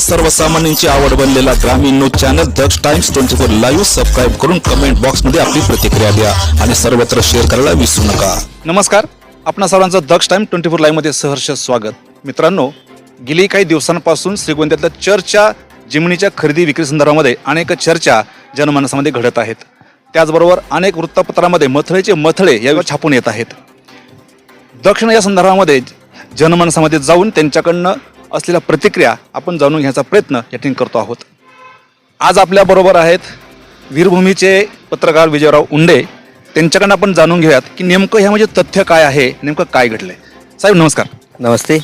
सर्वसामान्यांची आवड बनलेला ग्रामीण news channel Daksh times twenty four live subscribe करून कमेंट बॉक्समध्ये आपली प्रतिक्रिया द्या आणि सर्वत्र शेअर करायला विसरू नका. नमस्कार. आपणा सर्वांचं दक्ष टाइम ट्वेंटी फोर लाईव्हमध्ये सहर्ष स्वागत. मित्रांनो गेली काही दिवसांपासून श्रीगोंद्यातल्या चर्चा जिमणीच्या खरेदी विक्री संदर्भामध्ये अनेक चर्चा जनमानसामध्ये घडत आहेत. त्याचबरोबर अनेक वृत्तपत्रामध्ये मथळेचे मथळे यावर छापून येत आहेत. दक्षिण या संदर्भामध्ये जनमानसामध्ये जाऊन त्यांच्याकडनं असलेल्या प्रतिक्रिया आपण जाणून घ्यायचा प्रयत्न या ठिकाणी करतो आहोत. आज आपल्याबरोबर आहेत वीरभूमीचे पत्रकार विजयराव उंडे. त्यांच्याकडनं आपण जाणून घेऊयात की नेमकं ह्यामध्ये तथ्य काय आहे नेमकं काय घडलंय. साहेब नमस्कार. नमस्ते.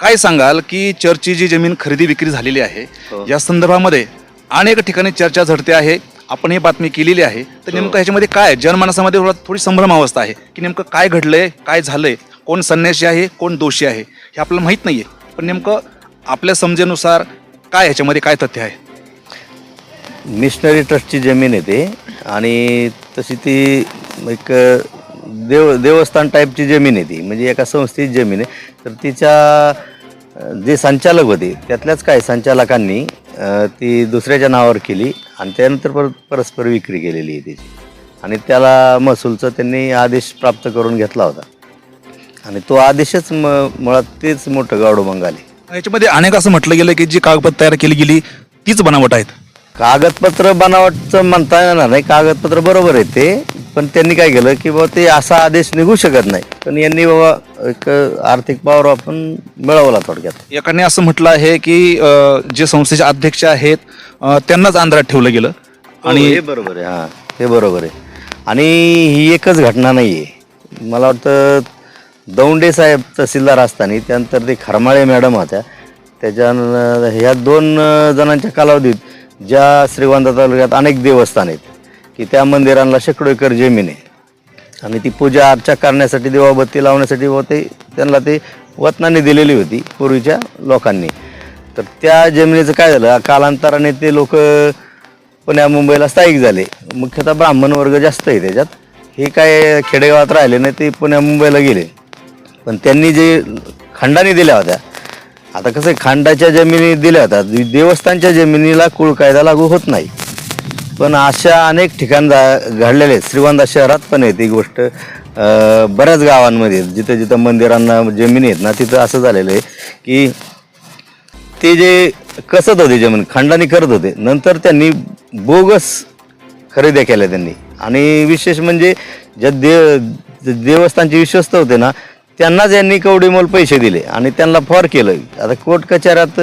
काय सांगाल की चर्चची जी जमीन खरेदी विक्री झालेली आहे हो. या संदर्भामध्ये अनेक ठिकाणी चर्चा झडते आहे आपण ही बातमी केलेली आहे. तर नेमकं ह्याच्यामध्ये काय आहे? जनमानसामध्ये थोडा- थोडी संभ्रम अवस्था आहे की नेमकं काय घडलंय काय झालंय कोण संन्यासी आहे कोण दोषी आहे हे आपल्याला माहीत नाहीये. पण नेमकं आपल्या समजेनुसार काय ह्याच्यामध्ये काय तथ्य आहे? मिशनरी ट्रस्टची जमीन आहे ते आणि तशी ती एक देव देवस्थान टाईपची जमीन आहे ती. म्हणजे एका संस्थेची जमीन आहे. तर तिच्या जे संचालक होते त्यातल्याच काही संचालकांनी ती दुसऱ्याच्या नावावर केली आणि त्यानंतर परत परस्पर विक्री केलेली आहे त्याची. आणि त्याला महसूलचा त्यांनी आदेश प्राप्त करून घेतला होता. आणि तो आदेशच म मुळात तेच मोठं गावडो मंगाले ह्याच्यामध्ये अनेक असं म्हटलं गेलं की जी कागदपत्र तयार केली गेली तीच बनावट आहेत. कागदपत्र बनावटचं म्हणता येणार नाही. कागदपत्र बरोबर आहे ते पण त्यांनी काय केलं की बाबा ते असा आदेश निघू शकत नाही. पण यांनी बाबा एक आर्थिक पावर आपण मिळवला थोडक्यात. एकाने असं म्हटलं आहे की अं, जे संस्थेचे अध्यक्ष आहेत अं, त्यांनाच आंध्रात ठेवलं गेलं. आणि हे बरोबर आहे. हां हे बरोबर आहे. आणि ही एकच घटना नाही आहे मला वाटतं दौंडे साहेब तहसीलदार असताना त्यानंतर ते खरमाळे मॅडम होत्या. त्याच्या ह्या दोन जणांच्या कालावधीत ज्या श्रीगोंदा तालुक्यात अनेक देवस्थान आहेत की त्या मंदिरांना शेकडो एकर जमीन आहे. आणि ती पूजा अर्चा करण्यासाठी देवाबत्ती लावण्यासाठी व ते त्यांना ते वतनाने दिलेली होती पूर्वीच्या लोकांनी. तर त्या जमिनीचं काय झालं कालांतराने ते लोक पुण्या मुंबईला स्थायिक झाले. मुख्यतः ब्राह्मण वर्ग जास्त आहे त्याच्यात. हे काय खेडेगावात राहिले नाही ते पुण्या मुंबईला गेले. पण त्यांनी जे खंडाने दिल्या होत्या आता कसं आहे, खांडाच्या जमिनी दिल्या होत्या देवस्थानच्या जमिनीला कुळ कायदा लागू होत नाही. पण अशा अनेक ठिकाण जा घडलेले आहेत. श्रीगोंदा शहरात पण आहे ती गोष्ट. बऱ्याच गावांमध्ये जिथं जिथं मंदिरांना जमिनी आहेत ना तिथं असं झालेलं आहे की ते जे कसत होते जमीन खंडाने करत होते नंतर त्यांनी बोगस खरेद्या केल्या त्यांनी. आणि विशेष म्हणजे ज्या देव देवस्थानचे विश्वस्त होते ना त्यांनाच यांनी कवडीमोल पैसे दिले आणि त्यांना फॉर केलं. आता कोर्ट कचऱ्यात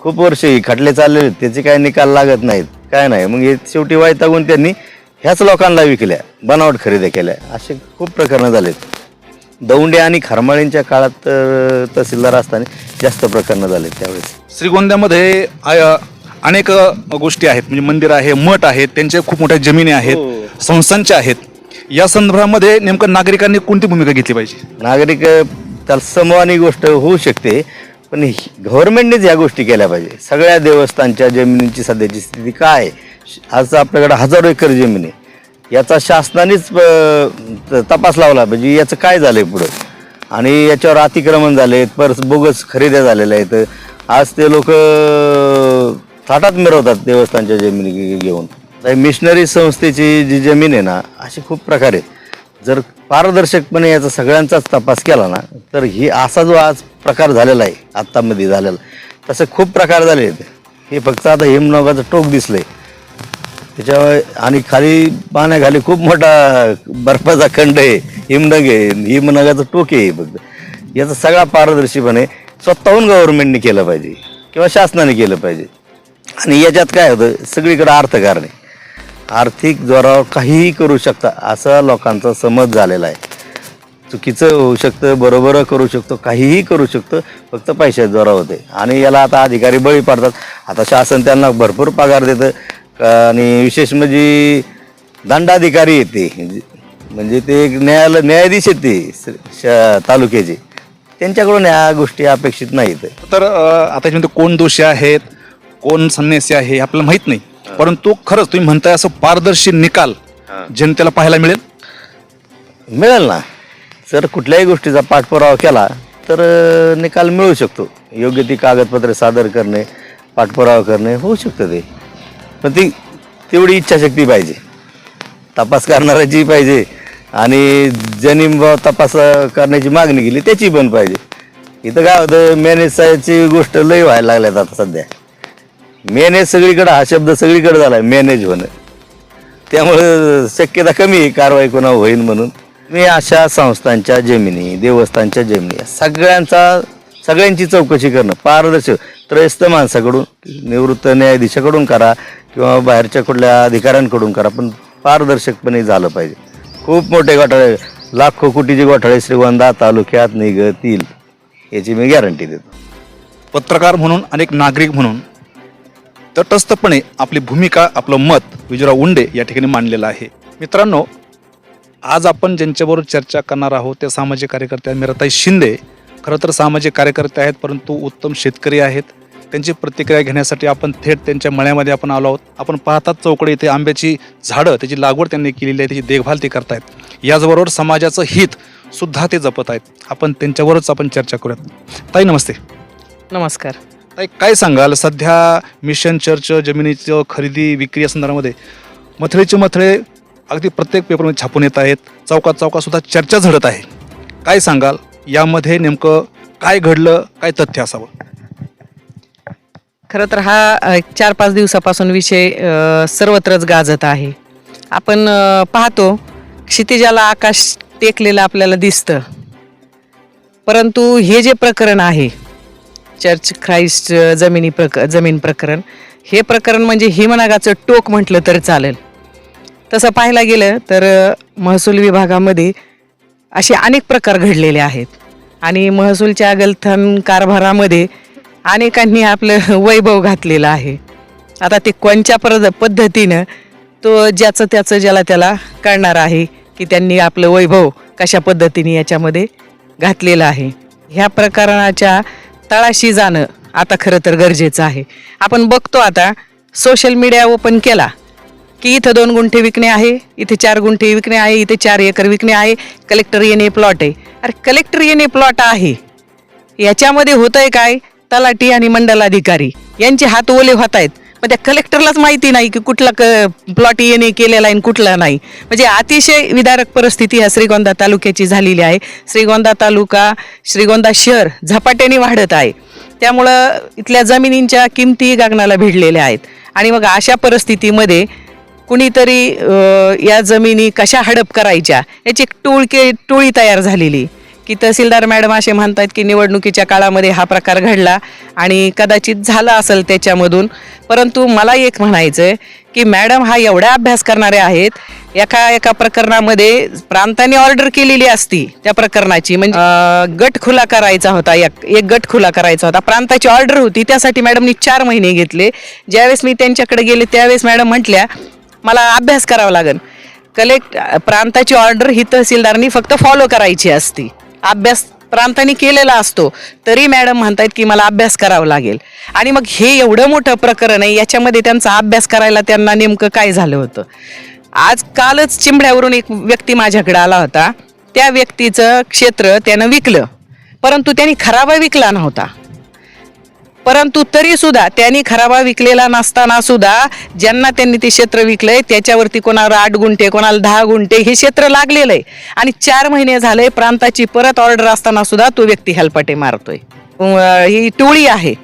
खूप वर्ष ही खटले चालले आहेत, त्याचे काय निकाल लागत नाहीत. काय नाही मग हे शेवटी वैतागून त्यांनी ह्याच लोकांना विकल्या बनावट खरेदी केल्या. असे खूप प्रकरणं झालेत. दौंडे आणि खरमाळींच्या काळात अं, तहसीलदार असताना जास्त प्रकरणं झालेत त्यावेळेस. श्रीगोंद्यामध्ये अनेक गोष्टी आहेत. म्हणजे मंदिर आहे मठ आहेत त्यांच्या खूप मोठ्या जमिनी आहेत संस्थांच्या आहेत. या संदर्भामध्ये नेमकं नागरिकांनी कोणती भूमिका घेतली पाहिजे? नागरिक त्याला समवानी गोष्ट होऊ शकते पण गव्हर्नमेंटनेच या गोष्टी केल्या पाहिजे. सगळ्या देवस्थानच्या जमिनीची सध्याची स्थिती काय आहे? आज आपल्याकडे हजारो एकर जमीन आहे. याचा शासनानेच तपास लावला पाहिजे याचं काय झालं आहे पुढं? आणि याच्यावर अतिक्रमण झाले परस बोगस खरेद्या झालेल्या आहेत. आज ते लोक थाटात मिरवतात देवस्थानच्या जमिनी घेऊन. मिशनरी संस्थेची जी जमीन आहे ना असे खूप प्रकार आहेत. जर पारदर्शकपणे याचा सगळ्यांचाच तपास केला ना तर ही असा जो आज प्रकार झालेला आहे आत्तामध्ये झालेला तसे खूप प्रकार झाले आहेत. हे फक्त आता हिमनगाचं टोक दिसलंय. त्याच्यामुळे आणि खाली पाण्याखाली खूप मोठा बर्फाचा खंड आहे हिमनग आहे हिमनगाचं टोक आहे फक्त. याचा सगळा पारदर्शीपणे स्वतःहून गव्हर्नमेंटने केलं पाहिजे किंवा शासनाने केलं पाहिजे. आणि याच्यात काय होतं सगळीकडे अर्थकारण आहे. आर्थिक जोरावर काहीही करू शकता असा लोकांचा समज झालेला आहे. चुकीचं होऊ शकतं बरोबर करू शकतो काहीही करू शकतो फक्त पैशाच्या जोरावर होते. आणि याला आता अधिकारी बळी पडतात. आता शासन त्यांना भरपूर पगार देतं. आणि विशेष म्हणजे दंडाधिकारी येते. म्हणजे ते एक न्यायालय न्यायाधीश येते श- तालुक्याचे. त्यांच्याकडून या गोष्टी अपेक्षित नाहीत. तर आता कोण दोषी आहेत? कोण संन्यासी आहे हे आपल्याला माहीत नाही. परंतु खरंच तुम्ही म्हणताय असं पारदर्शी निकाल जनतेला पाहायला मिळेल? मिळेल ना. जर कुठल्याही गोष्टीचा पाठपुरावा केला तर अं, निकाल मिळू शकतो. योग्य ती कागदपत्रे सादर करणे पाठपुरावा करणे होऊ शकतं ते. पण ती तेवढी इच्छाशक्ती पाहिजे. तपास करणाऱ्याची पाहिजे. आणि ज्यांनी तपास करण्याची मागणी केली त्याची पण पाहिजे. इथं काय होतं मॅनेजची गोष्ट लय व्हायला लागल्यात आता सध्या. मॅनेज सगळीकडे हा शब्द सगळीकडे झाला आहे मॅनेज होणं त्यामुळं शक्यता कमी आहे कारवाई कोणा होईल म्हणून. मी अशा संस्थांच्या जमिनी देवस्थानच्या जमिनी सगळ्यांचा सगळ्यांची चौकशी करणं पारदर्शक त्रयस्थ माणसाकडून निवृत्त न्यायाधीशाकडून करा किंवा बाहेरच्या कुठल्या अधिकाऱ्यांकडून करा पण पारदर्शकपणे झालं पाहिजे. खूप मोठे घोटाळे लाखो कोटीचे घोटाळे श्रीगोंदा तालुक्यात निघतील याची मी गॅरंटी देतो. पत्रकार म्हणून अनेक नागरिक म्हणून तटस्थपणे आपली भूमिका आपलं मत विजयराव उंडे या ठिकाणी मांडलेलं आहे. मित्रांनो आज आपण ज्यांच्याबरोबर चर्चा करणार आहोत त्या सामाजिक कार्यकर्त्या आहेत शिंदे. खरं तर सामाजिक कार्यकर्ते आहेत परंतु उत्तम शेतकरी आहेत. त्यांची प्रतिक्रिया घेण्यासाठी आपण थेट त्यांच्या मळ्यामध्ये आपण आलो आहोत. आपण पाहतात चौकडे इथे आंब्याची झाडं त्याची लागवड त्यांनी केलेली आहे त्याची देखभाल ते करतायत. याचबरोबर समाजाचं हित सुद्धा ते जपत आहेत. आपण त्यांच्यावरच आपण चर्चा करूयात. ताई नमस्ते. नमस्कार. ताई काय सांगाल? सध्या मिशन चर्च जमिनीचं खरेदी विक्री या संदर्भामध्ये मथळेचे मथळे अगदी प्रत्येक पेपरमध्ये छापून येत आहेत. चौकात चौकात सुद्धा चर्चा झडत आहे. काय सांगाल? यामध्ये नेमकं काय घडलं? काय तथ्य असावं? खरं तर हा अ, एक चार पाच दिवसापासून विषय अ, सर्वत्रच गाजत आहे. आपण अ, पाहतो क्षितिजाला आकाश टेकलेलं आपल्याला दिसतं. परंतु हे जे प्रकरण आहे चर्च ख्राइस्ट जमिनी प्रक जमीन प्रकरण. हे प्रकरण म्हणजे हिमनागाचं टोक म्हटलं तर चालेल. तसं पाहायला गेलं तर महसूल विभागामध्ये असे अनेक प्रकार घडलेले आहेत. आणि महसूलच्या गलथन कारभारामध्ये अनेकांनी आपलं वैभव घातलेलं आहे. आता ते कोणत्या प्रद पद्धतीनं तो ज्याचं त्याचं ज्याला त्याला कळणार आहे की त्यांनी आपलं वैभव कशा पद्धतीने याच्यामध्ये घातलेलं आहे. ह्या प्रकरणाच्या तळाशी जाणं आता खरं तर गरजेचं आहे. आपण बघतो आता सोशल मीडिया ओपन केला की इथं दोन गुंठे विकणे आहे इथे चार गुंठे विकणे आहे इथे चार एकर विकणे आहे कलेक्टर येणे प्लॉट आहे. अरे कलेक्टर येणे प्लॉट आहे. याच्यामध्ये होतंय काय? तलाठी आणि मंडलाधिकारी. यांचे हात ओले होत आहेत. मग त्या कलेक्टरलाच माहिती नाही की कुठला क प्लॉट येणे केलेला आहे आणि कुठला नाही. म्हणजे अतिशय विदारक परिस्थिती ह्या श्रीगोंदा तालुक्याची झालेली आहे. श्रीगोंदा तालुका श्रीगोंदा शहर झपाट्याने वाढत आहे. त्यामुळं इथल्या जमिनींच्या किमती गगनाला भिडलेल्या आहेत. आणि मग अशा परिस्थितीमध्ये कुणीतरी या जमिनी कशा हडप करायच्या याची एक टोळके टोळी तयार झालेली. की तहसीलदार मॅडम असे म्हणतात की निवडणुकीच्या काळामध्ये हा प्रकार घडला आणि कदाचित झाला असेल त्याच्यामधून. परंतु मला एक म्हणायचं आहे की मॅडम हा एवढा अभ्यास करणारे आहेत एका एका प्रकरणामध्ये प्रांताने ऑर्डर केलेली असती त्या प्रकरणाची. म्हणजे गट खुला करायचा होता एक एक गट खुला करायचा होता. प्रांताची ऑर्डर होती त्यासाठी मॅडमनी चार महिने घेतले. ज्यावेळेस मी त्यांच्याकडे गेले त्यावेळेस मॅडम म्हटल्या मला अभ्यास करावा लागेल. कलेक्ट प्रांताची ऑर्डर ही तहसीलदारनी फक्त फॉलो करायची असती. अभ्यास प्रांताने केलेला असतो तरी मॅडम म्हणतायत की मला अभ्यास करावा लागेल. आणि मग हे एवढं मोठं प्रकरण आहे याच्यामध्ये त्यांचा अभ्यास करायला त्यांना नेमकं काय झालं होतं? आज कालच चिंबड्यावरून एक व्यक्ती माझ्याकडे आला होता. त्या व्यक्तीचं क्षेत्र त्यानं विकलं. परंतु त्यांनी खराबा विकला नव्हता. परंतु तरी सुद्धा त्यांनी खराबा विकलेला नसताना सुद्धा ज्यांना त्यांनी ते क्षेत्र विकलंय त्याच्यावरती कोणाला आठ गुंठे कोणाला दहा गुंठे हे क्षेत्र लागलेलं आहे आणि चार महिने झाले प्रांताची परत ऑर्डर असताना सुद्धा तो व्यक्ती हेलपाटे मारतोय. ही टोळी आहे.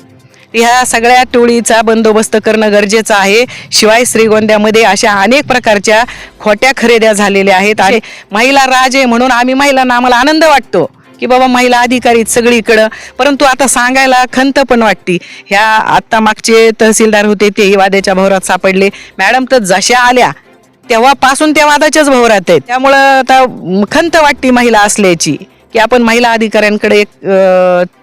ह्या सगळ्या टोळीचा बंदोबस्त करणं गरजेचं आहे. शिवाय श्रीगोंद्यामध्ये अशा अनेक प्रकारच्या खोट्या खरेद्या झालेल्या आहेत. आणि महिला राजे म्हणून आम्ही महिलांना आम्हाला आनंद वाटतो. की बाबा महिला अधिकारी आहेत सगळीकडं. परंतु आता सांगायला खंत पण वाटते. ह्या आत्ता मागचे तहसीलदार होते ते वाद्याच्या भवरात सापडले. मॅडम तर जशा आल्या तेव्हापासून त्या वादाच्याच भवरात आहेत. त्यामुळं आता खंत वाटते महिला असल्याची की आपण महिला अधिकाऱ्यांकडे एक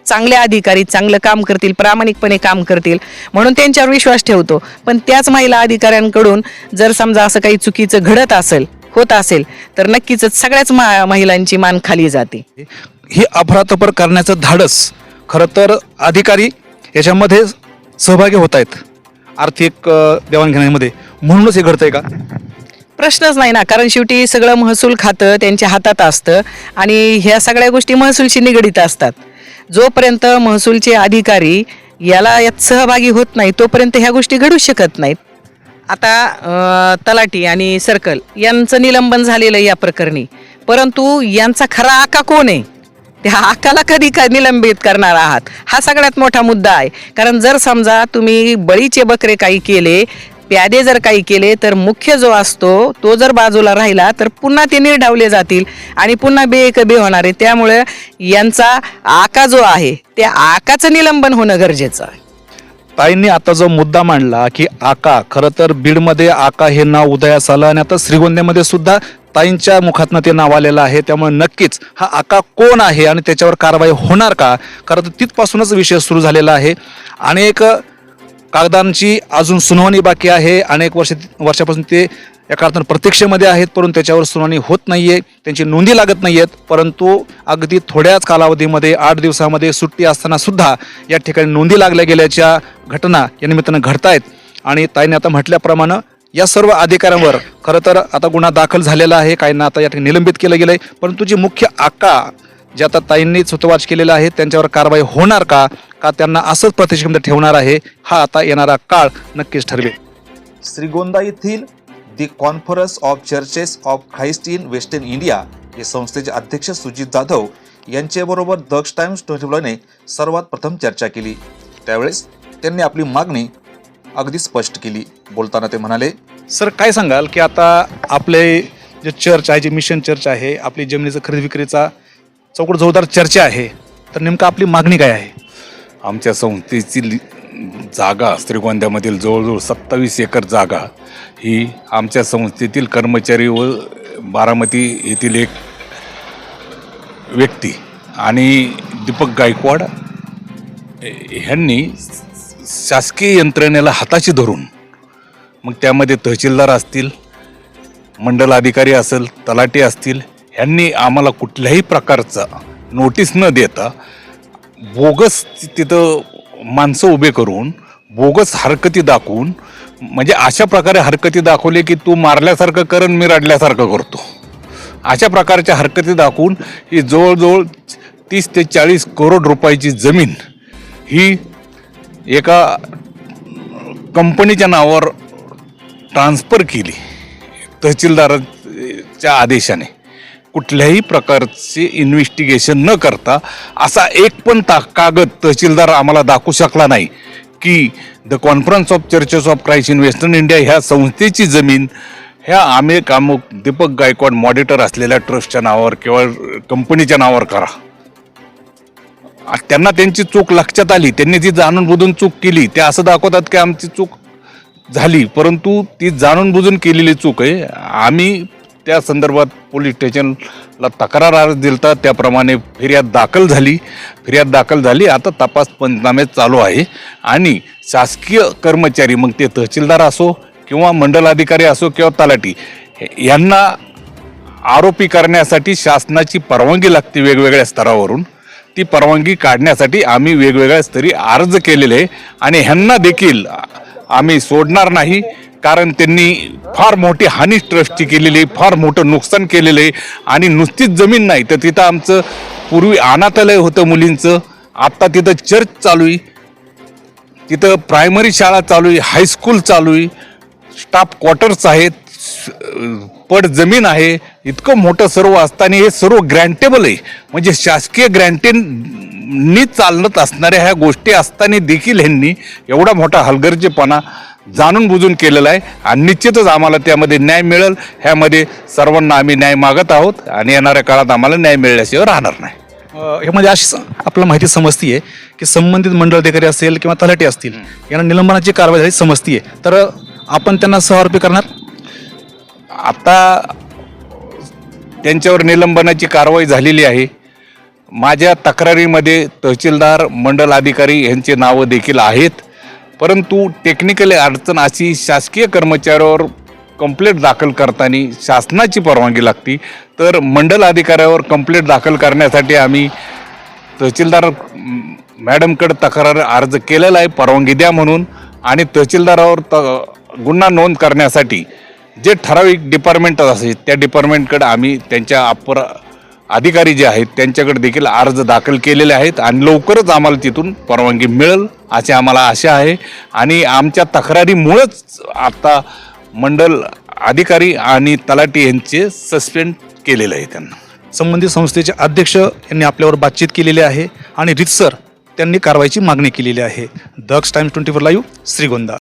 चांगले अधिकारी चांगलं काम करतील प्रामाणिकपणे काम करतील म्हणून त्यांच्यावर विश्वास ठेवतो. पण त्याच महिला अधिकाऱ्यांकडून जर समजा असं काही चुकीचं घडत असेल होत असेल तर नक्कीच सगळ्याच मा- महिलांची मान खाली जाते. हे अफरातफर करण्याचं धाडस खरं तर अधिकारी याच्यामध्ये सहभागी होत आहेत आर्थिक देवाणघेवाणीमध्ये. म्हणूनच हे घडतंय का? प्रश्नच नाही ना कारण शेवटी सगळं महसूल खातं त्यांच्या हातात असतं आणि ह्या सगळ्या गोष्टी महसूलशी निगडीत असतात. जोपर्यंत महसूलचे अधिकारी याला यात सहभागी होत नाही तोपर्यंत ह्या गोष्टी घडू शकत नाहीत. आता तलाटी आणि सर्कल यांचं निलंबन झालेलं आहे या प्रकरणी. परंतु यांचा खरा आका कोण आहे? त्या आकाला कधी का निलंबित करणार आहात? हा सगळ्यात मोठा मुद्दा आहे. कारण जर समजा तुम्ही बळीचे बकरे काही केले प्यादे जर काही केले तर मुख्य जो असतो तो जर बाजूला राहिला तर पुन्हा ते निर्ढावले जातील आणि पुन्हा बेकबे होणार आहे. त्यामुळे यांचा आका जो आहे त्या आकाचं निलंबन होणं गरजेचं आहे. ताईंनी आता जो मुद्दा मांडला की आका खरं तर बीडमध्ये आका हे नाव उदयास आलं आणि आता श्रीगोंद्यामध्ये सुद्धा ताईंच्या मुखातनं ते नाव आलेलं आहे. त्यामुळे नक्कीच हा आका कोण आहे आणि त्याच्यावर कारवाई होणार का? कारण तर तिथपासूनच विषय सुरू झालेला आहे. अनेक कागदांची अजून सुनावणी बाकी आहे. अनेक वर्ष वर्षापासून ते एका अर्थानं प्रतीक्षेमध्ये आहेत परंतु त्याच्यावर सुनावणी होत नाही आहे त्यांची नोंदी लागत नाही आहेत परंतु अगदी थोड्याच कालावधीमध्ये आठ दिवसामध्ये सुट्टी असतानासुद्धा या ठिकाणी नोंदी लागल्या गेल्याच्या घटना या निमित्तानं घडत आहेत आणि ताईने आता म्हटल्याप्रमाणे या सर्व अधिकाऱ्यांवर खरं तर आता गुन्हा दाखल झालेला आहे. काहींना आता या ठिकाणी निलंबित केलं गेलं आहे परंतु जी मुख्य आका जे आता ताईंनी सुतवाच केलेला आहे त्यांच्यावर कारवाई होणार का? का त्यांना असंच प्रतिष्ठेमध्ये ठेवणार आहे? हा आता येणारा काळ नक्कीच ठरवेल. श्रीगोंदा येथील the conference of churches of Christ in western India हे संस्थेचे अध्यक्ष सुजित जाधव यांच्याबरोबर दक्ष टाइम्स ट्वेंटी सर्वात प्रथम चर्चा केली. त्यावेळेस त्यांनी आपली मागणी अगदी स्पष्ट केली. बोलताना ते म्हणाले सर काय सांगाल की आता आपले जे चर्च आहे जे मिशन चर्च आहे आपली जमिनीचा खरेदी विक्रीचा चौकट जोरदार चर्चा आहे तर नेमकं आपली मागणी काय आहे? आमच्या संस्थेची लि- जागा श्रीगोंद्यामधील जवळजवळ सत्तावीस एकर जागा ही आमच्या संस्थेतील कर्मचारी व बारामती येथील एक व्यक्ती आणि दीपक गायकवाड ह्यांनी शासकीय यंत्रणेला हाताशी धरून मग त्यामध्ये तहसीलदार असतील मंडल अधिकारी असेल तलाटी असतील ह्यांनी आम्हाला कुठल्याही प्रकारचा नोटीस न देता बोगस तिथं माणसं उभे करून बोगस हरकती दाखवून म्हणजे अशा प्रकारे हरकती दाखवले की तू मारल्यासारखं करण मी रडल्यासारखं करतो. अशा प्रकारच्या हरकती दाखवून ही जवळजवळ तीस ते चाळीस करोड रुपयाची जमीन ही एका कंपनीच्या नावावर ट्रान्सफर केली. तहसीलदाराच्या आदेशाने. कुठल्याही प्रकारचे इन्व्हेस्टिगेशन न करता असा एक पण ता कागद तहसीलदार आम्हाला दाखवू शकला नाही की the conference of churches of Christ in western India ह्या संस्थेची जमीन ह्या आम्ही कामुक दीपक गायकवाड मॉडिटर असलेल्या ट्रस्टच्या नावावर किंवा कंपनीच्या नावावर करा. त्यांना त्यांची चूक लक्षात आली. त्यांनी जी जाणून बुजून चूक केली ते असं दाखवतात की आमची चूक झाली. परंतु ती जाणून बुजून केलेली चूक आहे. आम्ही त्या संदर्भात पोलीस स्टेशनला तक्रार अर्ज दिलता. त्याप्रमाणे फिर्याद दाखल झाली. फिर्याद दाखल झाली. आता तपास पंचनामे चालू आहे. आणि शासकीय कर्मचारी मग ते तहसीलदार असो किंवा मंडल अधिकारी असो किंवा तलाठी यांना आरोपी करण्यासाठी शासनाची परवानगी लागते वेगवेगळ्या स्तरावरून. ती परवानगी काढण्यासाठी आम्ही वेगवेगळ्या स्तरी अर्ज केलेले आहे आणि ह्यांना देखील आम्ही सोडणार नाही कारण त्यांनी फार मोठी हानी ट्रस्टची केलेली आहे फार मोठं नुकसान केलेलं आहे आणि नुसतीच जमीन नाही. तर तिथं आमचं पूर्वी अनाथालय होतं मुलींचं आत्ता तिथं चर्च चालू आहे. तिथं प्रायमरी शाळा चालू आहे हायस्कूल चालू आहे स्टाफ क्वार्टर्स आहेत. पड जमीन आहे इतकं मोठं सर्व असताना हे सर्व ग्रँटेबल आहे. म्हणजे शासकीय ग्रँटेननी चालत असणाऱ्या ह्या गोष्टी असताना देखील ह्यांनी एवढा मोठा हलगर्जीपणा जाणून बुजून केलेला आहे. आणि निश्चितच आम्हाला त्यामध्ये न्याय मिळेल. ह्यामध्ये सर्वांना आम्ही न्याय मागत आहोत. आणि येणाऱ्या काळात आम्हाला न्याय मिळाल्याशिवाय राहणार नाही. अ, यामध्ये अशी आपल्याला माहिती समजतीये की संबंधित मंडळ अधिकारी असेल किंवा तलाठी असतील यांना निलंबनाची कारवाई झाली समजतीये. तर आपण त्यांना सहआरोपी करणार? आता त्यांच्यावर निलंबनाची कारवाई झालेली आहे. माझ्या तक्रारीमध्ये तहसीलदार मंडल अधिकारी यांचे नावं देखील आहेत. परंतु टेक्निकली अडचण अशी शासकीय कर्मचाऱ्यावर कंप्लेंट दाखल करताना शासनाची परवानगी लागते. तर मंडल अधिकाऱ्यावर कंप्लेंट दाखल करण्यासाठी आम्ही तहसीलदार मॅडमकडे तक्रार अर्ज केलेला आहे. परवानगी द्या म्हणून आणि तहसीलदारावर त गुन्हा नोंद करण्यासाठी जे ठराविक डिपार्टमेंट असेल त्या डिपार्टमेंटकडे आम्ही त्यांच्या अपर अधिकारी जे आहेत त्यांच्याकडे देखील अर्ज दाखल केलेले आहेत आणि लवकरच आम्हाला तिथून परवानगी मिळेल अशी आम्हाला आशा आहे. आणि आमच्या तक्रारीमुळंच आता मंडल अधिकारी आणि तलाटी यांचे सस्पेंड केलेलं आहे त्यांना. संबंधित संस्थेचे अध्यक्ष यांनी आपल्यावर बातचीत केलेली आहे आणि रितसर त्यांनी कारवाईची मागणी केलेली आहे. Daksh times twenty four live Shrigonda.